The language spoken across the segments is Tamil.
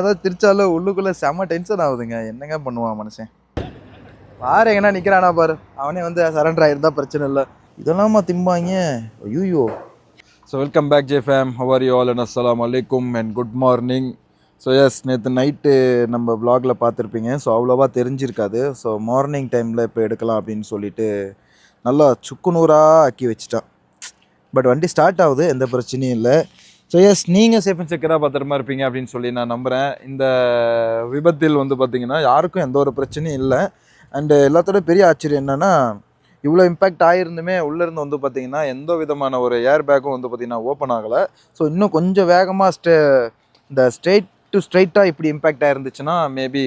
அதாவது திருச்சாலும் உள்ளுக்குள்ளே செம்ம டென்ஷன் ஆகுதுங்க. என்னங்க பண்ணுவான் மனுஷன்? பாரு எங்கன்னா நிற்கிறானா பாரு. அவனே வந்து சரண்டர் ஆயிருந்தா பிரச்சனை இல்லை. இதெல்லாமா திம்பாங்க? ஐயோ so welcome back J fam how are you all and அஸ்லாம் அலைக்கும் and good morning so yes நேற்று நைட்டு நம்ம vlogல பார்த்துருப்பீங்க. ஸோ அவ்வளோவா தெரிஞ்சிருக்காது. ஸோ மார்னிங் டைமில் இப்போ எடுக்கலாம் அப்படின்னு சொல்லிட்டு நல்லா சுக்குநூறாக ஆக்கி வச்சிட்டான். பட் வண்டி ஸ்டார்ட் ஆகுது. எந்த பிரச்சனையும் இல்லை. ஸோ எஸ் நீங்கள் சேஃப் அண்ட் செக்கராக பத்திரமா இருப்பீங்க அப்படின்னு சொல்லி நான் நம்புகிறேன் இந்த விபத்தில் வந்து பார்த்தீங்கன்னா யாருக்கும் எந்த ஒரு பிரச்சனையும் இல்லை. அண்டு எல்லாத்தோட பெரிய ஆச்சரியம் என்னென்னா இவ்வளோ இம்பேக்ட் ஆகிருந்துமே உள்ளேருந்து வந்து பார்த்திங்கன்னா எந்த விதமான ஒரு ஏர் பேக்கும் வந்து பார்த்திங்கன்னா ஓப்பன் ஆகலை. ஸோ இன்னும் கொஞ்சம் வேகமாக ஸ்டே இந்த ஸ்ட்ரெயிட் டு ஸ்ட்ரெயிட்டாக இப்படி இம்பேக்ட் ஆகிருந்துச்சுன்னா மேபி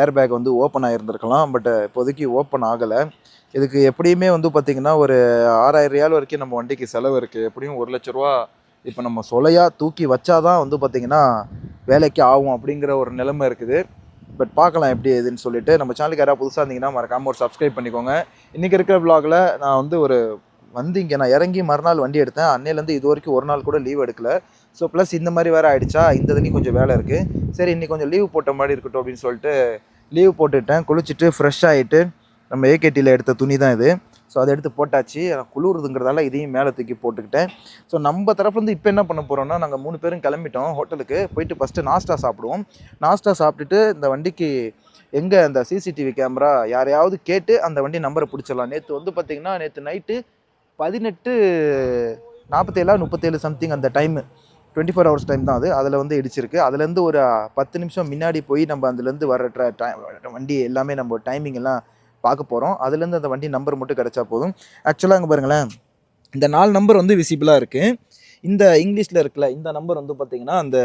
ஏர் பேக் வந்து ஓப்பன் ஆகிருந்துருக்கலாம் பட் இப்போதைக்கு ஓப்பன் ஆகலை. இதுக்கு எப்படியுமே வந்து பார்த்திங்கன்னா ஒரு ஆறாயிரம் ரியால் வரைக்கும் நம்ம வண்டிக்கு செலவு இருக்குது எப்படியும் ஒரு லட்ச ரூபா இப்போ நம்ம சொலையாக தூக்கி வச்சாதான் வந்து பார்த்திங்கன்னா வேலைக்கு ஆகும் அப்படிங்கிற ஒரு நிலைமை இருக்குது. பட் பார்க்கலாம் எப்படி எதுன்னு சொல்லிட்டு. நம்ம சேனலுக்கு யாராவது புதுசாக இருந்தீங்கன்னா மறக்காமல் ஒரு சப்ஸ்கிரைப் பண்ணிக்கோங்க. இன்றைக்கி இருக்கிற விலாகில் நான் வந்து ஒரு வந்து இங்கே நான் இறங்கி மறுநாள் வண்டி எடுத்தேன். அன்னையிலேருந்து இது வரைக்கும் ஒரு நாள் கூட லீவ் எடுக்கல. ஸோ ப்ளஸ் இந்த மாதிரி வேறு ஆகிடுச்சா இந்த இதுலேயும் கொஞ்சம் வேலை இருக்குது சரி இன்றைக்கி கொஞ்சம் லீவ் போட்ட மாதிரி இருக்கட்டும் அப்படின்னு சொல்லிட்டு லீவ் போட்டுட்டேன். குளிச்சுட்டு ஃப்ரெஷ் ஆகிட்டு நம்ம ஏகேடியில் எடுத்த துணி தான் இது. ஸோ அதை எடுத்து போட்டாச்சு. எனக்கு குளிருதுங்கிறதால இதையும் மேலே தூக்கி போட்டுக்கிட்டேன். ஸோ நம்ம தரப்புலேருந்து இப்போ என்ன பண்ண போகிறோம்னா நாங்கள் மூணு பேரும் கிளம்பிட்டோம் ஹோட்டலுக்கு. போயிட்டு ஃபஸ்ட்டு நாஸ்டா சாப்பிடுவோம். நாஸ்டா சாப்பிட்டுட்டு இந்த வண்டிக்கு எங்கே அந்த சிசிடிவி கேமரா யாரையாவது கேட்டு அந்த வண்டி நம்பரை பிடிச்சிடலாம். நேற்று வந்து பார்த்திங்கன்னா நேற்று நைட்டு பதினெட்டு நாற்பத்தேழா முப்பத்தேழு சம்திங் அந்த time twenty four hours time தான் அது. அதில் வந்து இடிச்சிருக்கு. அதுலேருந்து ஒரு பத்து நிமிஷம் முன்னாடி போய் நம்ம அதுலேருந்து வர ட்ர வண்டி எல்லாமே நம்ம டைமிங் எல்லாம் பார்க்க போகிறோம் அதுலேருந்து அந்த வண்டி நம்பர் மட்டும் கிடைச்சா போதும். ஆக்சுவலாக அங்கே பாருங்களேன். இந்த நாலு நம்பர் வந்து விசிபிளாக இருக்குது இந்த இங்கிலீஷில் இருக்குல்ல இந்த நம்பர் வந்து பார்த்திங்கன்னா அந்த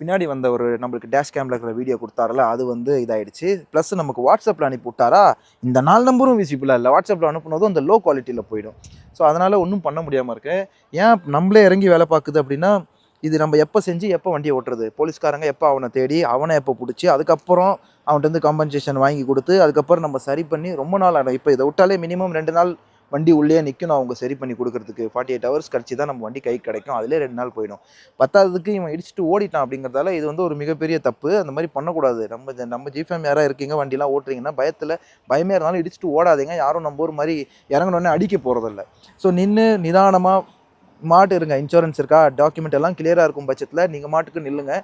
பின்னாடி வந்த ஒரு நம்மளுக்கு டேஷ் கேமில் இருக்கிற வீடியோ கொடுத்தாருல அது வந்து இதாகிடுச்சு ப்ளஸ் நமக்கு வாட்ஸ்அப்பில் அனுப்பி விட்டாரா இந்த நாலு நம்பரும் விசிபிளாக இல்லை. வாட்ஸ்அப்பில் அனுப்புனதும் அந்த லோ குவாலிட்டியில் போயிடும். ஸோ அதனால் ஒன்றும் பண்ண முடியாமல் இருக்கு. ஏன் நம்மளே இறங்கி வேலை பார்க்குது அப்படின்னா இது நம்ம எப்போ செஞ்சு எப்போ வண்டியை ஓட்டுறது? போலீஸ்காரங்க எப்போ அவனை தேடி அவனை எப்போ பிடிச்சி அதுக்கப்புறம் அவன்கிட்ட இருந்து காம்பன்சேஷன் வாங்கி கொடுத்து அதுக்கப்புறம் நம்ம சரி பண்ணி ரொம்ப நாள் ஆகும் இப்போ இதை விட்டாலே மினிமம் ரெண்டு நாள் வண்டி உள்ளே நிற்கணும் அவங்க சரி பண்ணி கொடுக்குறதுக்கு. ஃபார்ட்டி எயிட் ஹவர்ஸ் கழிச்சு தான் நம்ம வண்டி கை கிடைக்கும். அதிலே ரெண்டு நாள் போயிடும். பத்தாவதுக்கு இவன் இடிச்சுட்டு ஓடிட்டான் அப்படிங்கிறதால இது வந்து ஒரு மிகப்பெரிய தப்பு. அந்த மாதிரி பண்ணக்கூடாது. நம்ம நம்ம ஜிஃபேம் யாராக இருக்கீங்க வண்டிலாம் ஓட்டுறீங்கன்னா பயத்தில் பயமே இருந்தாலும் இடிச்சுட்டு ஓடாதீங்க. யாரும் நம்ம ஒரு மாதிரி இறங்கினோடனே அடிக்க போகிறதில்ல ஸோ நின்று நிதானமாக மாட்டு இருங்க இன்சூரன்ஸ் இருக்கா? டாக்குமெண்ட் எல்லாம் கிளியராக இருக்கும் பட்சத்தில் நீங்கள் மாட்டுக்கு நில்லுங்க.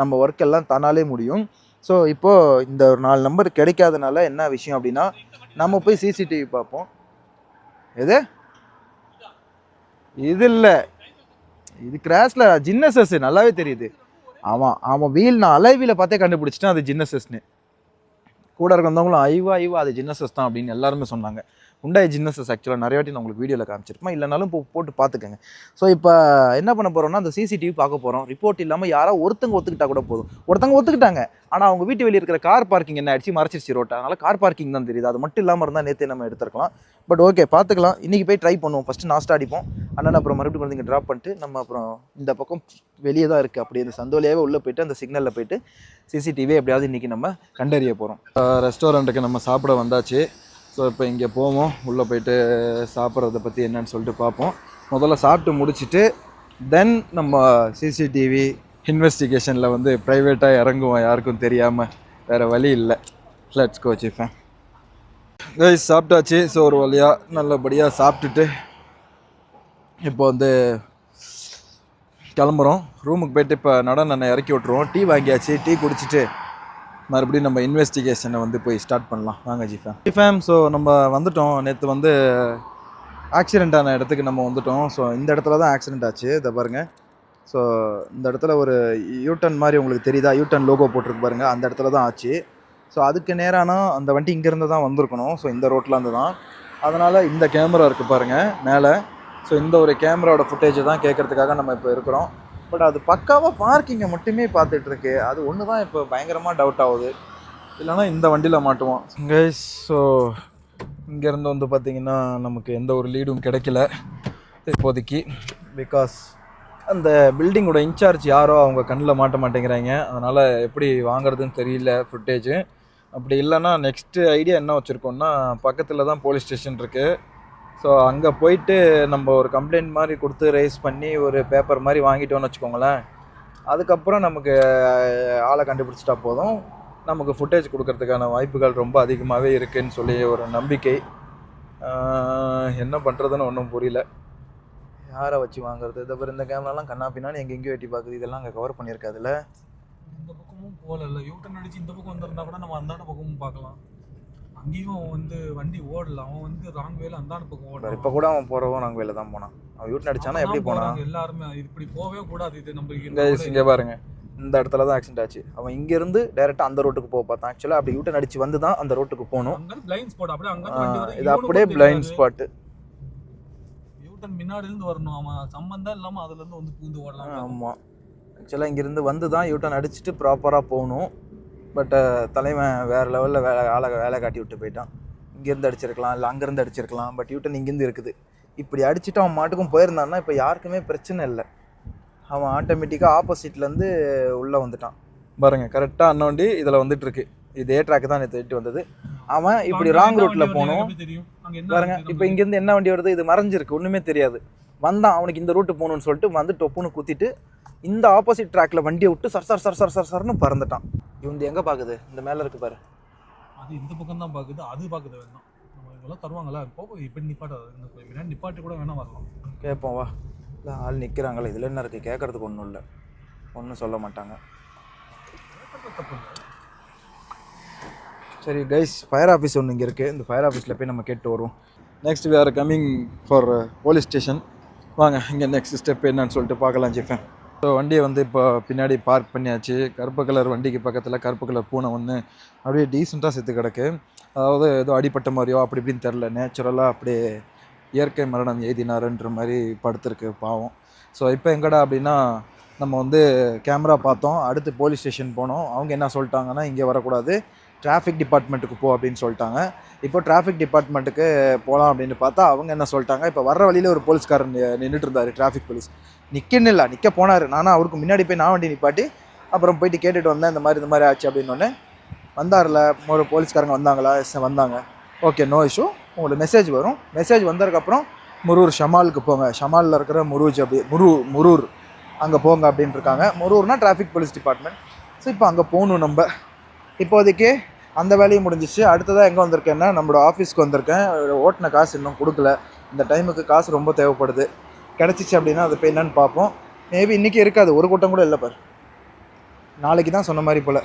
நம்ம ஒர்க் எல்லாம் தானாலே முடியும். ஸோ இப்போது இந்த ஒரு நாலு நம்பர் கிடைக்காதனால என்ன விஷயம் அப்படின்னா நம்ம போய் சிசிடிவி பார்ப்போம். எது? இது இல்லை. இது கிராஷில் ஜின்னசஸ் நல்லாவே தெரியுது. ஆமாம் ஆமாம் வீல் நான் அலைவியில் பார்த்தே கண்டுபிடிச்சிட்டேன் அது ஜின்னசஸ்னு கூட இருக்கிறவங்களும் ஐவா ஐவா அது ஜின்னசஸ் தான் அப்படின்னு எல்லாருமே சொன்னாங்க. உண்டாய் ஜின்னஸஸ் ஆக்சுவலாக நிறைய வாட்டி நான் உங்களுக்கு வீடியோவில் காமிச்சிருப்பேன். இல்லைனாலும் இப்போ போட்டு பார்த்துக்கோங்க. ஸோ இப்போ என்ன பண்ண போகிறோம்னா அந்த சிசிடிவி பார்க்க போகிறோம் ரிப்போர்ட் இல்லாமல் யாரோ ஒருத்தங்க ஒத்துக்கிட்டா கூட போதும். ஒருத்தங்க ஒத்துக்கிட்டாங்க. ஆனால் அவங்க வீட்டு வெளியே இருக்கிற கார் பார்க்கிங் என்ன ஆயிடுச்சு? மறைச்சிருச்சு ரோட்டை அதனால் கார் பார்க்கிங் தான் தெரியுது. அது மட்டும் இல்லாமல் இருந்தால் நேற்று நம்ம எடுத்துருக்கலாம். பட் ஓகே பார்த்துக்கலாம். இன்றைக்கி போய் ட்ரை பண்ணுவோம். ஃபஸ்ட்டு நாஸ்ட் அடிப்போம். அண்ணன் அப்புறம் மறுபடியும் கொண்டு இங்கே ட்ராப் பண்ணிட்டு நம்ம அப்புறம் இந்த பக்கம் வெளியே தான் இருக்குது அப்படி அந்த சந்தோலியாவே உள்ளே போயிட்டு அந்த சிக்னலில் போயிட்டு சிசிடிவி எப்படியாவது இன்றைக்கி நம்ம கண்டறிய போகிறோம் ரெஸ்டாரண்ட்டுக்கு நம்ம சாப்பிட வந்தாச்சு. ஸோ இப்போ இங்கே போவோம். உள்ளே போயிட்டு சாப்பிட்றத பற்றி என்னன்னு சொல்லிட்டு பார்ப்போம். முதல்ல சாப்பிட்டு முடிச்சிட்டு தென் நம்ம சிசிடிவி இன்வெஸ்டிகேஷனில் வந்து ப்ரைவேட்டாக இறங்குவோம். யாருக்கும் தெரியாமல் வேறு வழி இல்லை. லெட்ஸ் கோச்சிப்பேன் சிஃபேன் கைஸ் சாப்பிட்டாச்சு. ஸோ ஒரு வழியாக நல்லபடியாக சாப்பிட்டுட்டு இப்போ வந்து கிளம்புறோம். ரூமுக்கு போயிட்டு இப்போ நட நான் இறக்கி விட்ருவோம் டீ வாங்கியாச்சு. டீ குடிச்சிட்டு மறுபடியும் நம்ம இன்வெஸ்டிகேஷனை வந்து போய் ஸ்டார்ட் பண்ணலாம். வாங்க ஜிஃபேம் ஜிஃபேம் ஸோ நம்ம வந்துட்டோம். நேற்று வந்து ஆக்சிடெண்ட் ஆன இடத்துக்கு நம்ம வந்துட்டோம். ஸோ இந்த இடத்துல தான் ஆக்சிடெண்ட் ஆச்சு. இதை பாருங்கள் ஸோ இந்த இடத்துல ஒரு யூட்டன் மாதிரி உங்களுக்கு தெரியுதா? யூட்டன் லோகோ போட்டிருக்கு பாருங்கள் அந்த இடத்துல தான் ஆச்சு. ஸோ அதுக்கு நேரானா அந்த வண்டி இங்கேருந்து தான் வந்திருக்கணும். ஸோ இந்த ரோட்டில் இருந்து தான். அதனால் இந்த கேமரா இருக்குது பாருங்கள் மேலே. ஸோ இந்த ஒரு கேமராவோட ஃபுட்டேஜை தான் கேட்குறதுக்காக நம்ம இப்போ இருக்கிறோம். பட் அது பக்காவாக பார்க்கிங்கை மட்டுமே பார்த்துட்ருக்கு அது ஒன்று தான் இப்போ பயங்கரமாக டவுட் ஆகுது. இல்லைன்னா இந்த வண்டியில் மாட்டுவோம் கைஸ் ஸோ இங்கேருந்து வந்து பார்த்திங்கன்னா நமக்கு எந்த ஒரு லீடும் கிடைக்கல இப்போதைக்கு. பிகாஸ் அந்த பில்டிங்கோட இன்சார்ஜ் யாரோ அவங்க கண்ணில் மாட்ட மாட்டேங்கிறாங்க. அதனால் எப்படி வாங்குறதுன்னு தெரியல ஃபுட்டேஜு அப்படி இல்லைன்னா நெக்ஸ்ட்டு ஐடியா என்ன வச்சுருக்கோம்னா பக்கத்தில் தான் போலீஸ் ஸ்டேஷன் இருக்குது ஸோ அங்கே போயிட்டு நம்ம ஒரு கம்ப்ளைண்ட் மாதிரி கொடுத்து ரைஸ் பண்ணி ஒரு பேப்பர் மாதிரி வாங்கிட்டோம்னு வச்சுக்கோங்களேன். அதுக்கப்புறம் நமக்கு ஆளை கண்டுபிடிச்சிட்டா போதும். நமக்கு ஃபுட்டேஜ் கொடுக்கறதுக்கான வாய்ப்புகள் ரொம்ப அதிகமாகவே இருக்குதுன்னு சொல்லி ஒரு நம்பிக்கை. என்ன பண்ணுறதுன்னு ஒன்றும் புரியல. யாரை வச்சு வாங்குறது? இதை பாரு, இந்த கேமராலாம் கண்ணா பின்னான்னு எங்கே எங்கேயும் எட்டி பார்க்குது இதெல்லாம் அங்கே கவர் பண்ணியிருக்காதுல்ல? இந்த பக்கமும் போகல. யூட்டன் அடிச்சு இந்த பக்கம் வந்திருந்தா கூட நம்ம அந்தாண்ட பக்கமும் பார்க்கலாம். அங்கேயும் வந்து வண்டி ஓடல. அவன் வந்து ராங் வேல அந்தாண்ட பக்கம் ஓடல இப்போ கூட அவன் போகிறவன் நாங்கள் வெளில தான் போனான். அவன் யூட்டன் அடிச்சானா எப்படி போனான்? எல்லாருமே இப்படி போகவே கூடாது. இது நம்ம இங்கே இங்கே பாருங்க. இந்த இடத்துல தான் ஆக்சிடென்ட் ஆச்சு. அவன் இங்கேருந்து டேரெக்டாக அந்த ரோட்டுக்கு போக பார்த்தான். ஆக்சுவலாக அப்படி யூட்டன் அடிச்சு வந்து தான் அந்த ரோட்டுக்கு போகணும். பிளைண்ட் ஸ்பாட் அப்படியே அங்க இது அப்படியே பிளைண்ட் ஸ்பாட்டு யூட்டன் முன்னாடி இருந்து வரணும். அவன் சம்பந்தம் இல்லாம அதுல இருந்து வந்து பூந்து ஓடலாம். ஆமாம் ஆக்சுவலாக இங்கேருந்து வந்து தான் யூட்டன் அடிச்சுட்டு ப்ராப்பராக போகணும். பட் தலைவன் வேறு லெவலில் வேலை ஆளை வேலை காட்டி விட்டு போயிட்டான். இங்கேருந்து அடிச்சிருக்கலாம் இல்லை அங்கேருந்து அடிச்சிருக்கலாம் பட் யூட்டன் இங்கேருந்து இருக்குது. இப்படி அடிச்சுட்டு அவன் மாட்டுக்கும் போயிருந்தான்னா இப்போ யாருக்குமே பிரச்சனை இல்லை. அவன் ஆட்டோமேட்டிக்காக ஆப்போசிட்லேருந்து உள்ளே வந்துட்டான். பாருங்க கரெக்டாக அண்ணோண்டி இதில் வந்துட்டு இருக்கு இதே ட்ராக் தான் நேற்று வந்தது. அவன் இப்படி ராங் ரூட்டில் போகணும் பாருங்க இப்போ இங்கேருந்து என்ன வண்டி வருது? இது மறைஞ்சிருக்கு ஒன்றுமே தெரியாது. வந்தான் அவனுக்கு இந்த ரூட்டு போகணும்னு சொல்லிட்டு வந்து டொப்புன்னு குத்திட்டு இந்த ஆப்போசிட் ட்ராக்ல வண்டியை விட்டு சர் சர் சர் சர் சர் சர்னு பறந்துட்டான். இவன் எங்கே பார்க்குது இந்த மேலே இருக்கு பாரு. அது இந்த பக்கம் தான் பாக்குது அது பாக்குது வேணாம் நம்ம இதெல்லாம் தருவாங்களா? போக இப்படி நிப்பாட்டாது நிப்பாட்டி கூட வேணா வரலாம். கேட்போம் வா. இல்லை ஆள் நிற்கிறாங்களே இதில் என்ன இருக்குது கேட்கறதுக்கு ஒன்றும் இல்லை. ஒன்றும் சொல்ல மாட்டாங்க. தப்பு இல்லை சரி கைஸ் ஃபயர் ஆஃபீஸ் ஒன்று இங்கே இருக்குது இந்த ஃபயர் ஆஃபீஸில் போய் நம்ம கேட்டு வருவோம். Next we are coming for police station வாங்க இங்கே நெக்ஸ்ட் ஸ்டெப் என்னன்னு சொல்லிட்டு பார்க்கலாம் ஜிஃபன் ஸோ வண்டியை வந்து இப்போ பின்னாடி பார்க் பண்ணியாச்சு. கருப்பு கலர் வண்டிக்கு பக்கத்தில் கருப்பு கலர் பூனை ஒன்று அப்படியே டீசெண்டாக செத்து கிடக்கு. அதாவது ஏதோ அடிப்பட்ட மாதிரியோ அப்படி இப்படின்னு தெரில நேச்சுரலாக அப்படியே இயற்கை மரணம் எய்தினாருன்ற மாதிரி படுத்திருக்கு பாவம். ஸோ இப்போ எங்கடா அப்படின்னா நம்ம வந்து கேமரா பார்த்தோம். அடுத்து போலீஸ் ஸ்டேஷன் போனோம். அவங்க என்ன சொல்லிட்டாங்கன்னா இங்கே வரக்கூடாது. டிராஃபிக் டிபார்ட்மெண்ட்டுக்கு போ அப்படின்னு சொல்லிட்டாங்க. இப்போ டிராஃபிக் டிபார்ட்மெண்ட்டுக்கு போகலாம் அப்படின்னு பார்த்தா அவங்க என்ன சொல்லிட்டாங்க இப்போ வர்ற வழியில் ஒரு போலீஸ்காரர் நின்றுட்டு இருந்தார் டிராஃபிக் போலீஸ் நிற்கன்னு இல்லை நிற்க போனார். நானும் அவருக்கு முன்னாடி போய் நான் வண்டி நிப்பாட்டி அப்புறம் போயிட்டு கேட்டுட்டு வந்தேன் இந்த மாதிரி இந்த மாதிரி ஆச்சு அப்படின்னு வந்தார்ல ஒரு போலீஸ்காரங்க வந்தாங்களா? எஸ் வந்தாங்க. ஓகே நோ இஷ்யூ உங்களுக்கு மெசேஜ் வரும். மெசேஜ் வந்ததுக்கப்புறம் முரூர் ஷமாலுக்கு போங்க. ஷமாலில் இருக்கிற முரூஜ் அப்படி முரு முரூர். அங்கே போங்க அப்படின்ட்டு இருக்காங்க. முரூர்னா டிராஃபிக் போலீஸ் டிபார்ட்மெண்ட் ஸோ இப்போ அங்கே போகணும் நம்ம. இப்போதைக்கு அந்த வேலையும் முடிஞ்சிச்சு. அடுத்ததாக எங்கே வந்திருக்கேன்னா நம்மளோட ஆஃபீஸ்க்கு வந்திருக்கேன். ஓட்டின காசு இன்னும் கொடுக்கல. இந்த டைமுக்கு காசு ரொம்ப தேவைப்படுது. கிடச்சிச்சு அப்படின்னா அது போய் என்னன்னு பார்ப்போம். மேபி இன்றைக்கி இருக்காது. ஒரு கூட்டம் கூட இல்லை பார். நாளைக்கு தான் சொன்ன மாதிரி போல்.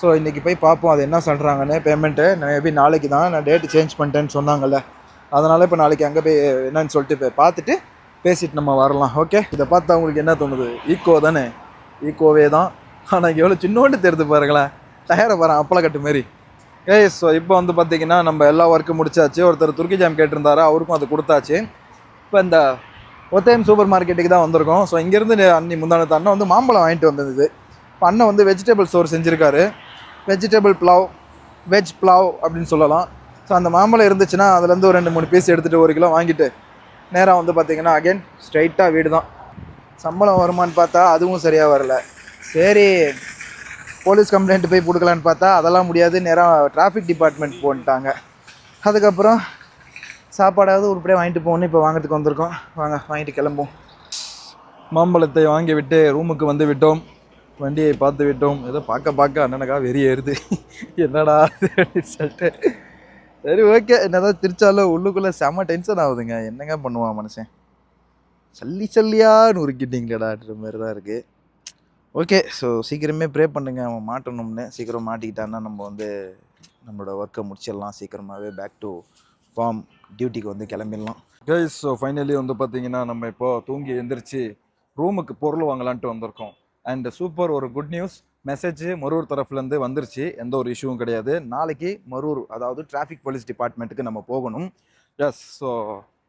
ஸோ இன்றைக்கி போய் பார்ப்போம். அது என்ன சொல்கிறாங்கன்னு பேமெண்ட்டு மேபி நாளைக்கு தான். நான் டேட்டு சேஞ்ச் பண்ணிட்டேன்னு சொன்னாங்கல்ல. அதனால் இப்போ நாளைக்கு அங்கே போய் என்னன்னு சொல்லிட்டு போய் பார்த்துட்டு பேசிட்டு நம்ம வரலாம். ஓகே இதை பார்த்தா உங்களுக்கு என்ன தோணுது? ஈக்கோ தானே? ஈக்கோவே தான். ஆனால் எவ்வளோ சின்னோண்டு தெரிது பாருங்களேன். டயரை வரேன் அப்பளை கட்டு மாரி. ஏய் ஸோ இப்போ வந்து பார்த்தீங்கன்னா நம்ம எல்லா ஒர்க்கும் முடிச்சாச்சு. ஒருத்தர் துருக்கி ஜாம் கேட்டிருந்தாரு அவருக்கும் அது கொடுத்தாச்சு. இப்போ இந்த ஒத்தையம் சூப்பர் மார்க்கெட்டுக்கு தான் வந்திருக்கோம். ஸோ இங்கேருந்து அன்னி முந்தானத்து அண்ணன் வந்து மாம்பழம் வாங்கிட்டு வந்தது இப்போ அண்ணன் வந்து வெஜிடபிள் ஸ்டோர் செஞ்சுருக்காரு. வெஜிடபிள் புலாவ் வெஜ் புலாவ் அப்படின்னு சொல்லலாம். ஸோ அந்த மாம்பழம் இருந்துச்சுன்னா அதுலேருந்து ஒரு ரெண்டு மூணு பீஸ் எடுத்துகிட்டு ஒரு கிலோ வாங்கிட்டு நேராக வந்து பார்த்தீங்கன்னா அகைன் ஸ்ட்ரைட்டாக வீடு தான் சம்பளம் வருமான்னு பார்த்தா அதுவும் சரியாக வரல. சரி போலீஸ் கம்ப்ளைண்ட் போய் கொடுக்கலான்னு பார்த்தா அதெல்லாம் முடியாது. நேராக டிராஃபிக் டிபார்ட்மெண்ட் போன்ட்டாங்க. அதுக்கப்புறம் சாப்பாடாவது உருப்படியாக வாங்கிட்டு போகணும் இப்போ வாங்கிறதுக்கு வந்திருக்கோம். வாங்க வாங்கிட்டு கிளம்புவோம். மாம்பழத்தை வாங்கி விட்டு ரூமுக்கு வந்து விட்டோம். வண்டியை பார்த்து விட்டோம். ஏதோ பார்க்க பார்க்க அண்ணனுக்கா வெறி ஏறுது. என்னடா அப்படின்னு சொல்லிட்டு. சரி ஓகே என்னதான் திருச்சாலும் உள்ளுக்குள்ளே செம டென்ஷன் ஆகுதுங்க. என்னங்க பண்ணுவான் மனுஷன்? சல்லி சல்லியான்னு நுறுக்கிட்டீங்களேடான்ற மாதிரி தான் இருக்குது ஓகே ஸோ சீக்கிரமே ப்ரே பண்ணுங்க அவன் மாட்டணும்னு. சீக்கிரம் மாட்டிக்கிட்டான்னா நம்ம வந்து நம்மளோட ஒர்க்கை முடிச்சிடலாம். சீக்கிரமாகவே பேக் டு ஃபார்ம் டியூட்டிக்கு வந்து கிளம்பிடலாம். கைஸ் ஸோ ஃபைனலி வந்து பார்த்தீங்கன்னா நம்ம இப்போது தூங்கி எந்திரிச்சு ரூமுக்கு பொருள் வாங்கலான்ட்டு வந்திருக்கோம். அண்ட் சூப்பர் ஒரு குட் நியூஸ் மெசேஜ் மரூர் தரப்புலேருந்து வந்துருச்சு. எந்த ஒரு இஷ்யூவும் கிடையாது. நாளைக்கு மரூர் அதாவது டிராஃபிக் போலீஸ் டிபார்ட்மெண்ட்டுக்கு நம்ம போகணும். எஸ் ஸோ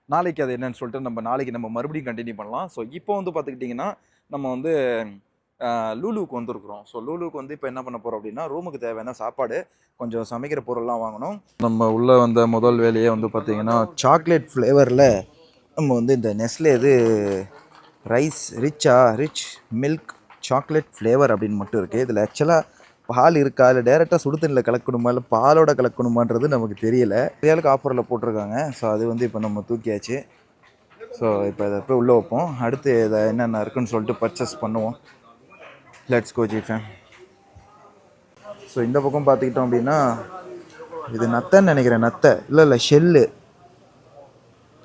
நாளைக்கு அது என்னன்னு சொல்லிட்டு நம்ம நாளைக்கு நம்ம மறுபடியும் கண்டினியூ பண்ணலாம். ஸோ இப்போ வந்து பார்த்துக்கிட்டிங்கன்னா நம்ம வந்து லூலுவுக்கு வந்திருக்கிறோம். ஸோ லூலுவுக்கு வந்து இப்போ என்ன பண்ண போகிறோம் அப்படின்னா ரூமுக்கு தேவையான சாப்பாடு கொஞ்சம் சமைக்கிற பொருள்லாம் வாங்கணும். நம்ம உள்ளே வந்த முதல் வேலையே வந்து பார்த்தீங்கன்னா சாக்லேட் ஃப்ளேவரில் நம்ம வந்து இந்த நெஸ்லே இது ரைஸ் ரிச்சா ரிச் மில்க் சாக்லேட் ஃப்ளேவர் அப்படின்னு மட்டும் இருக்குது இதில் ஆக்சுவலாக பால் இருக்கா? இல்லை டேரெக்டாக சுடுதண்ணியில் கலக்கணுமா? இல்லை பாலோட கலக்கணுமான்றது நமக்கு தெரியலை. ரியாலுக்கு ஆஃபரில் போட்டிருக்காங்க. ஸோ அது வந்து இப்போ நம்ம தூக்கியாச்சு. ஸோ இப்போ இதை போய் உள்ளே வைப்போம். அடுத்து இதை என்னென்ன இருக்குன்னு சொல்லிட்டு பர்ச்சேஸ் பண்ணுவோம். லெட்ஸ் கோ ஜிஃபேம் ஸோ இந்த பக்கம் பார்த்துக்கிட்டோம் அப்படின்னா இது நத்தைன்னு நினைக்கிறேன் நத்தை. இல்லை இல்லை ஷெல்லு.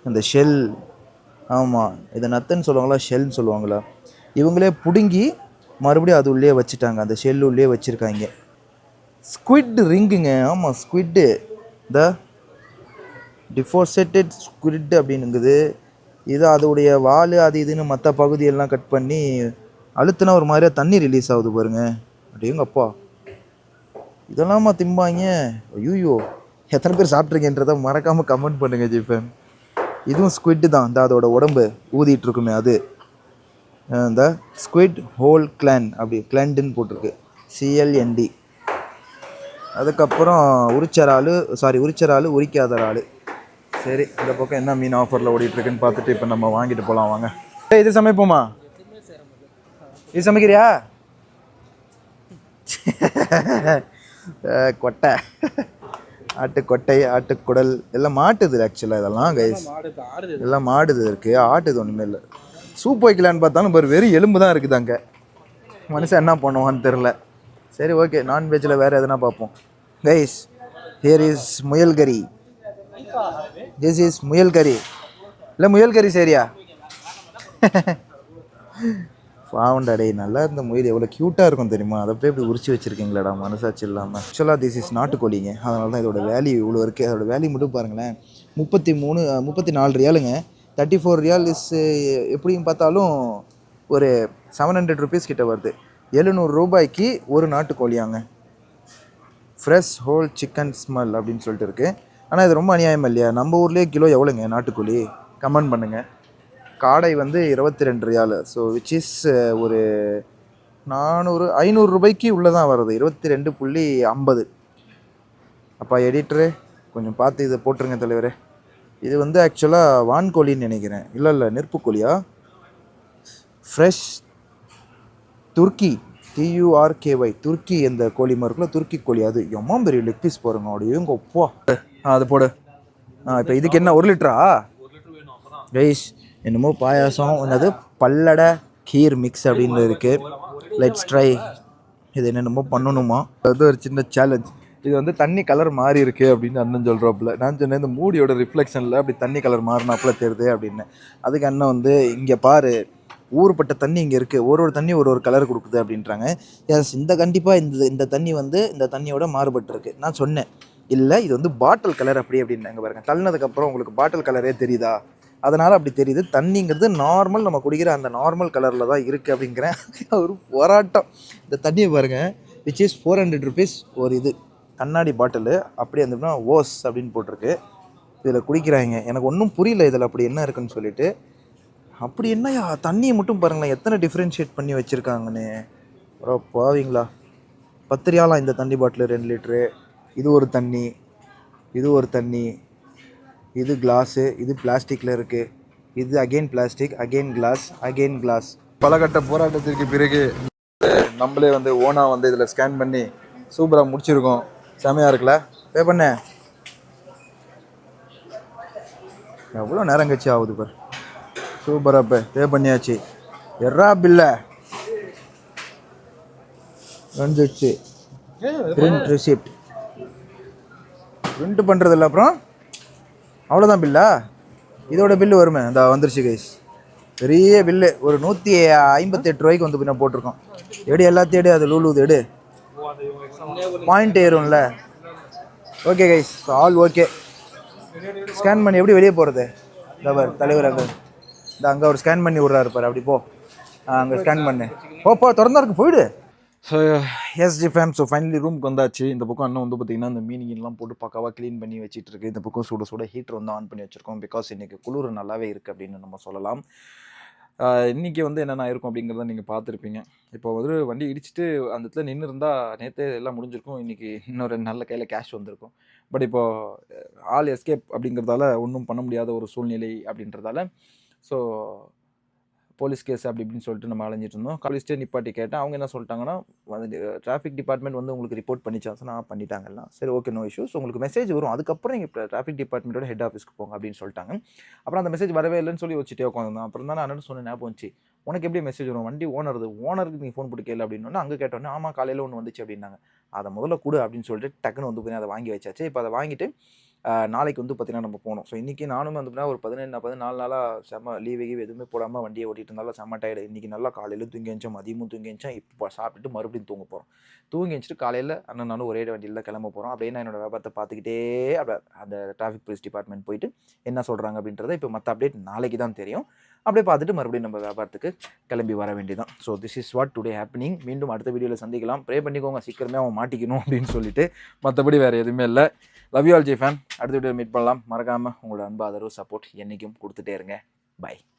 அந்த ஷெல் ஆமாம் இதை நத்தைன்னு சொல்லுவாங்களா ஷெல்னு சொல்லுவாங்களா. இவங்களே பிடுங்கி மறுபடியும் அது உள்ளே வச்சுட்டாங்க அந்த ஷெல் உள்ளே வச்சுருக்காங்க. ஸ்குவிட் ரிங்குங்க ஆமாம் ஸ்குவிட்டு. த டிஃபோசேட்டட் ஸ்குவிட் அப்படின்னுங்குது. இது அதோடைய வால் அது இதுன்னு மற்ற பகுதியெல்லாம் கட் பண்ணி அழுத்துனா ஒரு மாதிரியா தண்ணி ரிலீஸ் ஆகுது பாருங்க. அப்படியேங்கப்பா இதெல்லாமா திம்பாங்க? ஐயோ எத்தனை பேர் சாப்பிட்ருக்கேன்றதை மறக்காமல் கமெண்ட் பண்ணுங்கள் ஜிஃபன் இதுவும் ஸ்குவிட் தான். இந்த அதோட உடம்பு ஊதிட்டு இருக்குமே அது. இந்த ஸ்குவிட் ஹோல் கிளான் அப்படி கிளாண்டுன்னு போட்டிருக்கு. சிஎல்என்டி அதுக்கப்புறம் உரிச்சராள் சாரி உரிச்சராள் உரிக்காத ஆள் சரி இந்த பக்கம் என்ன மீன் ஆஃபரில் ஓடிட்டுருக்குன்னு பார்த்துட்டு இப்போ நம்ம வாங்கிட்டு போகலாம் வாங்க. இது சமைப்போமா? இது சமைக்கிறியா? கொட்டை. ஆட்டுக்கொட்டை ஆட்டுக்குடல் எல்லாம் மாட்டுது ஆக்சுவலாக இதெல்லாம் கைஸ் எல்லாம் மாடுது இருக்கு. ஆட்டுது ஒன்றுமே இல்லை. சூப் வைக்கலான்னு பார்த்தாலும் பாரு வெறும் எலும்பு தான் இருக்குது அங்கே. மனுஷன் என்ன பண்ணுவான்னு தெரில சரி ஓகே நான்வெஜ்ஜில் வேறு எதுனா பார்ப்போம். கைஸ் ஹியர் இஸ் முயல் கறி. திஸ் இஸ் முயல் கறி. இல்லை முயல் கறி சரியா பாவண்டா டேய் நல்லா இருந்த முயல் எவ்வளோ க்யூட்டாக இருக்கும் தெரியுமா? அதை போய் இப்படி உரிச்சு வச்சிருக்கீங்களாடா மனசாட்சி இல்லாமல் ஆக்சுவலாக திஸ் இஸ் நாட்டுக்கோழிங்க அதனால தான் இதோட வேல்யூ இவ்வளோ இருக்குது அதோட வேல்யூ மட்டும் பாருங்களேன். முப்பத்தி மூணு முப்பத்தி நாலு ரியாலுங்க. தேர்ட்டி ஃபோர் ரியால் இஸ் எப்படியும் பார்த்தாலும் ஒரு செவன் ஹண்ட்ரட் ருபீஸ் கிட்ட வருது. எழுநூறு ரூபாய்க்கு ஒரு நாட்டுக்கோழியாங்க ஃப்ரெஷ் ஹோல் சிக்கன் ஸ்மெல் அப்படின்னு சொல்லிட்டு இருக்குது ஆனால் இது ரொம்ப அநியாயம் இல்லையா? நம்ம ஊர்லேயே கிலோ எவ்வளோங்க நாட்டுக்கோழி? கமெண்ட் பண்ணுங்கள் காடை வந்து இருபத்தி ரெண்டு ரியால் ஸோ விச் இஸ் ஒரு நானூறு ஐநூறு ரூபாய்க்கு உள்ளே தான் வருது. இருபத்தி ரெண்டு புள்ளி ஐம்பது. அப்பா எடிட்டரு கொஞ்சம் பார்த்து இதை போட்டுருங்க தலைவரே. இது வந்து ஆக்சுவலாக வான்கோழின்னு நினைக்கிறேன். இல்லை இல்லை நெருப்புக்கோழியா fresh turkey T U R K Y turkey எந்த கோழி மருக்குள்ள துர்க்கி கோழி அது. எம்மா பெரிய லெக் பீஸ் பாருங்க அப்படியே உங்க ஒப்பா அது போடு. ஆ இப்போ இதுக்கு என்ன ஒரு லிட்டரா? ரைஸ் என்னமோ பாயாசம் என்னது? பல்லடை கீர் மிக்ஸ் அப்படின்னு இருக்குது லெட்ஸ் ட்ரை இது என்னென்னமோ பண்ணணுமா? அது ஒரு சின்ன சேலஞ்ச் இது வந்து தண்ணி கலர் மாறி இருக்கு அப்படின்னு அண்ணன் சொல்கிறாப்புல நான் சொன்னேன் இந்த மூடியோட ரிஃப்ளெக்ஷனில் அப்படி தண்ணி கலர் மாறினாப்புல தெரியுது அப்படின்னு. அதுக்கு அண்ணன் வந்து இங்கே பாரு ஊறுப்பட்ட தண்ணி இங்கே இருக்குது ஒரு ஒரு தண்ணி ஒரு ஒரு கலர் கொடுக்குது அப்படின்றாங்க. எஸ் இந்த கண்டிப்பாக இந்த இந்த தண்ணி வந்து இந்த தண்ணியோட மாறுபட்டிருக்கு நான் சொன்னேன் இல்லை இது வந்து பாட்டில் கலர் அப்படி அப்படின்னாங்க பாருங்க. தள்ளினதுக்கப்புறம் உங்களுக்கு பாட்டில் கலரே தெரியுதா? அதனால் அப்படி தெரியுது. தண்ணிங்கிறது நார்மல் நம்ம குடிக்கிற அந்த நார்மல் கலரில் தான் இருக்குது அப்படிங்கிறேன் ஒரு போராட்டம். இந்த தண்ணியை பாருங்கள் which is four hundred rupees ஒரு இது. கண்ணாடி பாட்டிலு அப்படி இருந்தோம்னா ஓஸ் அப்படின்னு போட்டிருக்கு. இதில் குடிக்கிறாங்க. எனக்கு ஒன்றும் புரியல இதில் அப்படி என்ன இருக்குன்னு சொல்லிட்டு. அப்படி என்னய்யா? தண்ணியை மட்டும் பாருங்களேன். எத்தனை டிஃப்ரென்ஷியேட் பண்ணி வச்சுருக்காங்கன்னு. ப்ரோ போவீங்களா? பத்து ரியாலாம் இந்த தண்ணி பாட்டில் ரெண்டு லிட்ரு இது ஒரு தண்ணி. இது ஒரு தண்ணி. இது கிளாஸு இது பிளாஸ்டிக்கில் இருக்குது இது again plastic again glass again glass பலகட்ட போராட்டத்திற்கு பிறகு நம்மளே வந்து ஓனாக வந்து இதில் ஸ்கேன் பண்ணி சூப்பராக முடிச்சிருக்கோம். செமையாக இருக்குல்ல? பே பண்ண. எவ்வளோ நேரம் கழிச்சு ஆகுது பார். சூப்பராக இப்போ பே பண்ணியாச்சு. எர்ரா பில்ல. வந்துடுச்சு பிரிண்ட் ரிசிப்ட் பிரிண்ட் பண்ணுறதில்ல அப்புறம்? அவ்வளோதான் பில்லா இதோட பில்லு வருமே? இந்த வந்துருச்சு கைஸ் பெரிய பில்லு ஒரு நூற்றி ஐம்பத்தெட்டு ரூபாய்க்கு வந்து பின்ன போட்டிருக்கோம். எடு எல்லாத்தையும் எடு அது லூலுது எடு. Point ஏறும்ல. Okay guys all okay scan பண்ணி எப்படி வெளியே போகிறது தவர் தலைவர் அங்கே. இந்த அங்கே ஒரு ஸ்கேன் பண்ணி விட்றாரு பாரு அப்படி போ. அங்கே ஸ்கேன் பண்ணு. போ போ திறந்தா இருக்கு போயிடு. So SG fam so finally ரூமுக்கு வந்தாச்சு. இந்த பக்கம் அண்ணன் வந்து பார்த்தீங்கன்னா இந்த மீனிங்லாம் போட்டு பக்காவாக க்ளீன் பண்ணி வச்சுட்டு இருக்கு இந்த பக்கம் சுட சுட ஹீட்டர் வந்து ஆன் பண்ணி வச்சிருக்கோம். பிகாஸ் இன்னைக்கு குளிர் நல்லாவே இருக்குது அப்படின்னு நம்ம சொல்லலாம். இன்றைக்கி வந்து என்னென்ன இருக்கும் அப்படிங்கிறத நீங்கள் பார்த்துருப்பீங்க. இப்போ வந்து வண்டி இடிச்சிட்டு அந்த இடத்துல நின்று இருந்தால் நேற்றே எல்லாம் முடிஞ்சிருக்கும். இன்றைக்கி இன்னொரு ரெண்டு நாளில் கையில் கேஷ் வந்திருக்கும். பட் இப்போ ஆல் எஸ்கேப் அப்படிங்கிறதால ஒன்றும் பண்ண முடியாத ஒரு சூழ்நிலை அப்படின்றதால ஸோ போலீஸ் கேஸ் அப்படி இப்படின்னு சொல்லிட்டு நம்ம அலைஞ்சிட்டு இருந்தோம் போலீஸ்டே நிப்பாட்டி கேட்டேன். அவங்க என்ன சொல்லிட்டாங்கன்னா வந்து டிராஃபிக் டிபார்ட்மெண்ட் வந்து உங்களுக்கு ரிப்போர்ட் பண்ணிச்சா நான் பண்ணிட்டாங்கலாம் சரி ஓகே நோ இஷ்யூஸ் உங்களுக்கு மெசேஜ் வரும். அதுக்கப்புறம் நீங்கள் டிராஃபிக் டிபார்ட்மெண்ட்டோட ஹெட் ஆஃபீஸ்க்கு போங்க அப்படின்னு சொல்லிட்டாங்க. அப்புறம் அந்த மெசேஜ் வரவே இல்லைன்னு சொல்லி வச்சுட்டே உட்காந்துருந்தோம் அப்புறம் தான் நான் அண்ணன் சொன்ன ஞாபகம் வந்துச்சு. உனக்கு எப்படி மெசேஜ் வரும்? வண்டி ஓனருது. ஓனருக்கு நீ ஃபோன் போட்டு கேளு அப்படின்னு அங்கே கேட்டோன்னே ஆமாம் காலையில் ஒன்று வந்துச்சு அப்படின்னாங்க. அதை முதல்ல கொடு அப்படின்னு சொல்லிட்டு டக்குன்னு வந்து போய் அதை வாங்கி வச்சாச்சு. இப்போ அதை வாங்கிட்டு நாளைக்கு வந்து பார்த்தீங்கன்னா நம்ம போனோம் ஸோ இன்றைக்கி நானும் வந்து பார்த்தீங்கன்னா ஒரு பதினெண்டு பதினாலு நாளாக செம்ம லீவு கீவு எதுவுமே போடாமல் வண்டியை ஓட்டிட்டு இருந்தாலும் செம்ம டயர்டு இன்றைக்கி நல்லா காலையில் தூங்கி எழுந்தோம் மதியமும் தூங்கி எழுந்தோம் இப்போ சாப்பிட்டுட்டு மறுபடியும் தூங்க போகிறோம் தூங்கி எழுந்துட்டு காலையில் அண்ணன் நானும் ஒரே வண்டியில் தான் கிளம்ப போகிறோம் அப்படியே நான் என்னோட வியாபாரத்தை பார்த்துக்கிட்டே அப்படியே அந்த டிராஃபிக் போலீஸ் டிபார்ட்மெண்ட் போயிட்டு என்ன சொல்கிறாங்க அப்படின்றத இப்போ மற்ற அப்டேட் நாளைக்கு தான் தெரியும். அப்படியே பார்த்துட்டு மறுபடியும் நம்ம வியாபாரத்துக்கு கிளம்பி வர வேண்டியதான் so this is what today happening மீண்டும் அடுத்த வீடியோவில் சந்திக்கலாம். ப்ரே பண்ணிக்கோங்க. சீக்கிரமே அவன் மாட்டிக்கணும் அப்படின்னு சொல்லிட்டு. மற்றபடி வேறு எதுவுமே இல்லை. Love you all J fan அடுத்த வீடியோ மீட் பண்ணலாம். மறக்காமல் உங்களோட அன்பு ஆதரவு சப்போர்ட் என்றைக்கும் கொடுத்துட்டே இருங்க. பை